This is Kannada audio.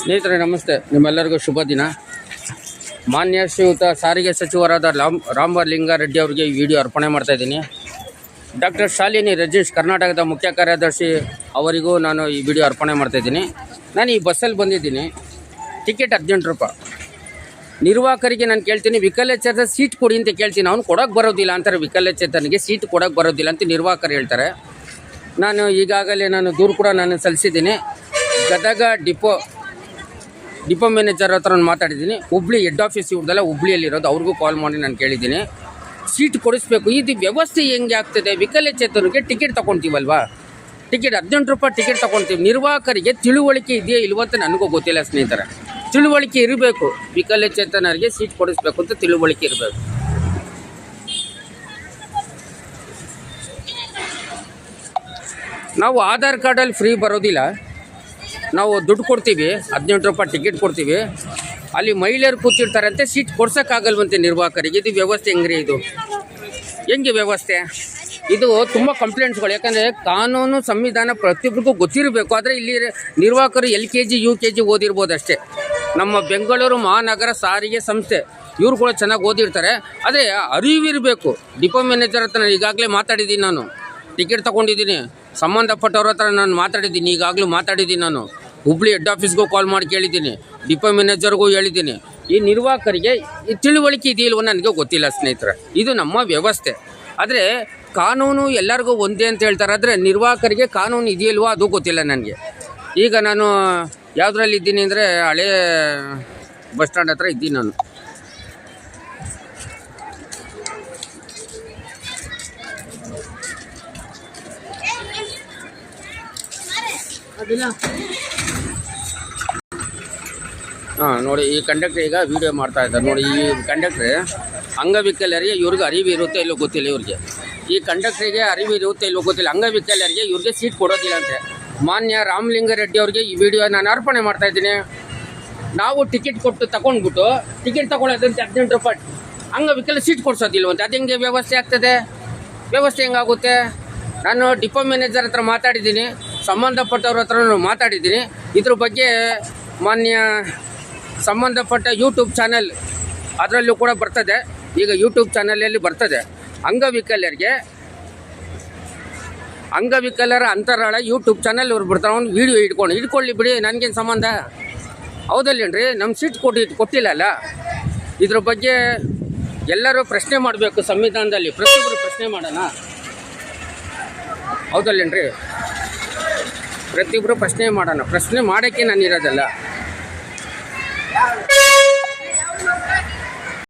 ಸ್ನೇಹಿತರೆ ನಮಸ್ತೆ. ನಿಮ್ಮೆಲ್ಲರಿಗೂ ಶುಭ ದಿನ. ಮಾನ್ಯ ಶ್ರೀಯುತ ಸಾರಿಗೆ ಸಚಿವರಾದ ರಾಮ್ ರಾಂಬರ್ ಲಿಂಗಾರೆಡ್ಡಿ ಅವರಿಗೆ ಈ ವಿಡಿಯೋ ಅರ್ಪಣೆ ಮಾಡ್ತಾ ಇದ್ದೀನಿ. ಡಾಕ್ಟರ್ ಶಾಲಿನಿ ರಜೇಶ್ ಕರ್ನಾಟಕದ ಮುಖ್ಯ ಕಾರ್ಯದರ್ಶಿ ಅವರಿಗೂ ನಾನು ಈ ವಿಡಿಯೋ ಅರ್ಪಣೆ ಮಾಡ್ತಾ ಇದ್ದೀನಿ. ನಾನು ಈ ಬಸ್ಸಲ್ಲಿ ಬಂದಿದ್ದೀನಿ. ಟಿಕೆಟ್ ಹದಿನೆಂಟು ರೂಪಾಯಿ ನಿರ್ವಾಹಕರಿಗೆ ನಾನು ಕೇಳ್ತೀನಿ ವಿಕಲಚೇತನ ಸೀಟ್ ಕೊಡಿ ಅಂತ ಕೇಳ್ತೀನಿ. ಅವ್ನು ಕೊಡೋಕೆ ಬರೋದಿಲ್ಲ ಅಂತಾರೆ ವಿಕಲಚೇತನಿಗೆ ಸೀಟ್ ಕೊಡೋಕೆ ಬರೋದಿಲ್ಲ ಅಂತ ನಿರ್ವಾಹಕರು ಹೇಳ್ತಾರೆ. ನಾನು ಈಗಾಗಲೇ ನಾನು ದೂರು ಕೂಡ ನಾನು ಸಲ್ಲಿಸಿದ್ದೀನಿ. ಗದಗ ಡಿಪೋ ಡಿಪೋ ಮ್ಯಾನೇಜರ್ ಹತ್ರ ನಾನು ಮಾತಾಡಿದ್ದೀನಿ. ಹುಬ್ಳಿ ಹೆಡ್ ಆಫೀಸ್ ಇವ್ರದೆಲ್ಲ ಹುಬ್ಳಿಯಲ್ಲಿರೋದು, ಅವ್ರಿಗೂ ಕಾಲ್ ಮಾಡಿ ನಾನು ಕೇಳಿದ್ದೀನಿ. ಸೀಟ್ ಕೊಡಿಸ್ಬೇಕು. ಇದು ವ್ಯವಸ್ಥೆ ಹೆಂಗೆ ಆಗ್ತದೆ? ವಿಕಲಚೇತನಿಗೆ ಟಿಕೆಟ್ ತೊಗೊಳ್ತೀವಲ್ವಾ ಟಿಕೆಟ್ ಹದಿನೆಂಟು ರೂಪಾಯಿ ಟಿಕೆಟ್ ತೊಗೊಳ್ತೀವಿ ನಿರ್ವಾಹಕರಿಗೆ ತಿಳುವಳಿಕೆ ಇದೆಯಾ ಇಲ್ವಂತ ನನಗೂ ಗೊತ್ತಿಲ್ಲ ಸ್ನೇಹಿತರೆ. ತಿಳುವಳಿಕೆ ಇರಬೇಕು. ವಿಕಲಚೇತನರಿಗೆ ಸೀಟ್ ಕೊಡಿಸ್ಬೇಕು ಅಂತ ತಿಳುವಳಿಕೆ ಇರಬೇಕು. ನಾವು ಆಧಾರ್ ಕಾರ್ಡಲ್ಲಿ ಫ್ರೀ ಬರೋದಿಲ್ಲ. ನಾವು ದುಡ್ಡು ಕೊಡ್ತೀವಿ, ಹದಿನೆಂಟು ರೂಪಾಯಿ ಟಿಕೆಟ್ ಕೊಡ್ತೀವಿ. ಅಲ್ಲಿ ಮಹಿಳೆಯರು ಕೂತಿರ್ತಾರಂತೆ ಸೀಟ್ ಕೊಡ್ಸೋಕ್ಕಾಗಲ್ವಂತೆ ನಿರ್ವಾಹಕರಿಗೆ. ಇದು ವ್ಯವಸ್ಥೆ ಹೆಂಗ್ರಿ ಇದು? ಹೆಂಗೆ ವ್ಯವಸ್ಥೆ? ಇದು ತುಂಬ ಕಂಪ್ಲೇಂಟ್ಸ್ಗಳು ಯಾಕಂದರೆ ಕಾನೂನು ಸಂವಿಧಾನ ಪ್ರತಿಯೊಬ್ಬರಿಗೂ ಗೊತ್ತಿರಬೇಕು. ಆದರೆ ಇಲ್ಲಿ ನಿರ್ವಾಹಕರು L K G U K G ಓದಿರ್ಬೋದು ಅಷ್ಟೇ. ನಮ್ಮ ಬೆಂಗಳೂರು ಮಹಾನಗರ ಸಾರಿಗೆ ಸಂಸ್ಥೆ, ಇವ್ರು ಕೂಡ ಚೆನ್ನಾಗಿ ಓದಿರ್ತಾರೆ. ಅದೇ ಅರಿವಿರಬೇಕು. ಡಿಪೋ ಮ್ಯಾನೇಜರ್ ಹತ್ರ ಈಗಾಗಲೇ ಮಾತಾಡಿದ್ದೀನಿ ನಾನು. ಟಿಕೆಟ್ ತೊಗೊಂಡಿದ್ದೀನಿ. ಸಂಬಂಧಪಟ್ಟವ್ರ ಹತ್ರ ನಾನು ಮಾತಾಡಿದ್ದೀನಿ, ಈಗಾಗಲೂ ಮಾತಾಡಿದ್ದೀನಿ ನಾನು. ಹುಬ್ಳಿ ಹೆಡ್ ಆಫೀಸ್ಗೂ ಕಾಲ್ ಮಾಡಿ ಕೇಳಿದ್ದೀನಿ ಡಿಪೋ ಮ್ಯಾನೇಜರ್ಗೂ ಹೇಳಿದ್ದೀನಿ. ಈ ನಿರ್ವಾಹಕರಿಗೆ ತಿಳುವಳಿಕೆ ಇದೆಯಲ್ವೋ ನನಗೆ ಗೊತ್ತಿಲ್ಲ ಸ್ನೇಹಿತರೆ. ಇದು ನಮ್ಮ ವ್ಯವಸ್ಥೆ. ಆದರೆ ಕಾನೂನು ಎಲ್ಲರಿಗೂ ಒಂದೇ ಅಂತ ಹೇಳ್ತಾರೆ, ಆದರೆ ನಿರ್ವಾಹಕರಿಗೆ ಕಾನೂನು ಇದೆಯಲ್ವೋ ಅದು ಗೊತ್ತಿಲ್ಲ ನನಗೆ. ಈಗ ನಾನು ಯಾವುದ್ರಲ್ಲಿ ಇದ್ದೀನಿ ಅಂದರೆ ಹಳೇ ಬಸ್ ಸ್ಟ್ಯಾಂಡ್ ಹತ್ರ ಇದ್ದೀನಿ ನಾನು. ಹಾಂ, ನೋಡಿ, ಈ ಕಂಡಕ್ಟರ್ ಈಗ ವಿಡಿಯೋ ಮಾಡ್ತಾ ಇದ್ದಾರೆ. ನೋಡಿ, ಈ ಕಂಡಕ್ಟ್ರ್ ಅಂಗವಿಕಲರಿಗೆ ಇವ್ರಿಗೆ ಅರಿವು ಇರುತ್ತೆ ಇಲ್ಲೋ ಗೊತ್ತಿಲ್ಲ ಇವ್ರಿಗೆ. ಈ ಕಂಡಕ್ಟ್ರಿಗೆ ಅರಿವು ಇರುತ್ತೆ ಇಲ್ಲೋ ಗೊತ್ತಿಲ್ಲ. ಅಂಗವಿಕಲರಿಗೆ ಇವ್ರಿಗೆ ಸೀಟ್ ಕೊಡೋದಿಲ್ಲ ಅಂತೆ. ಮಾನ್ಯ ರಾಮಲಿಂಗಾರೆಡ್ಡಿ ಅವ್ರಿಗೆ ಈ ವಿಡಿಯೋ ನಾನು ಅರ್ಪಣೆ ಮಾಡ್ತಾ ಇದ್ದೀನಿ. ನಾವು ಟಿಕೆಟ್ ಕೊಟ್ಟು ತಗೊಂಡ್ಬಿಟ್ಟು ಟಿಕೆಟ್ ತಗೊಳ್ಳೋದಂತೆ ಹದಿನೆಂಟು ರೂಪಾಯಿ. ಅಂಗವಿಕಲ ಸೀಟ್ ಕೊಡ್ಸೋದಿಲ್ವಂತೆ ಅದು ಹೆಂಗೆ ವ್ಯವಸ್ಥೆ ಆಗ್ತದೆ? ವ್ಯವಸ್ಥೆ ಹೆಂಗಾಗುತ್ತೆ? ನಾನು ಡಿಪೋ ಮ್ಯಾನೇಜರ್ ಹತ್ರ ಮಾತಾಡಿದ್ದೀನಿ. ಸಂಬಂಧಪಟ್ಟವ್ರ ಹತ್ರ ಮಾತಾಡಿದ್ದೀನಿ. ಇದ್ರ ಬಗ್ಗೆ ಮಾನ್ಯ ಸಂಬಂಧಪಟ್ಟ ಯೂಟ್ಯೂಬ್ ಚಾನೆಲ್ ಅದರಲ್ಲೂ ಕೂಡ ಬರ್ತದೆ. ಈಗ ಯೂಟ್ಯೂಬ್ ಚಾನಲಲ್ಲಿ ಬರ್ತದೆ. ಅಂಗವಿಕಲರಿಗೆ ಅಂಗವಿಕಲರ ಅಂತರಾಳ ಯೂಟ್ಯೂಬ್ ಚಾನಲ್ ಅವ್ರು ಬರ್ತಾರೆ. ಅವ್ನು ವೀಡಿಯೋ ಇಟ್ಕೊಂಡು ಇಟ್ಕೊಳ್ಳಿ ಬಿಡಿ, ನನಗೇನು ಸಂಬಂಧ? ಹೌದಲ್ಲೇನ್ರಿ? ನಮ್ಮ ಸೀಟ್ ಕೊಟ್ಟು, ಕೊಟ್ಟಿಲ್ಲಲ್ಲ? ಇದ್ರ ಬಗ್ಗೆ ಎಲ್ಲರೂ ಪ್ರಶ್ನೆ ಮಾಡಬೇಕು ಸಂವಿಧಾನದಲ್ಲಿ. ಪ್ರತಿಯೊಬ್ಬರು ಪ್ರಶ್ನೆ ಮಾಡೋಣ. ಹೌದಲ್ಲೇನ್ರಿ? ಪ್ರತಿಯೊಬ್ಬರು ಪ್ರಶ್ನೆ ಮಾಡೋಣ. ಪ್ರಶ್ನೆ ಮಾಡೋಕ್ಕೆ ನಾನು ಇರೋದಲ್ಲ.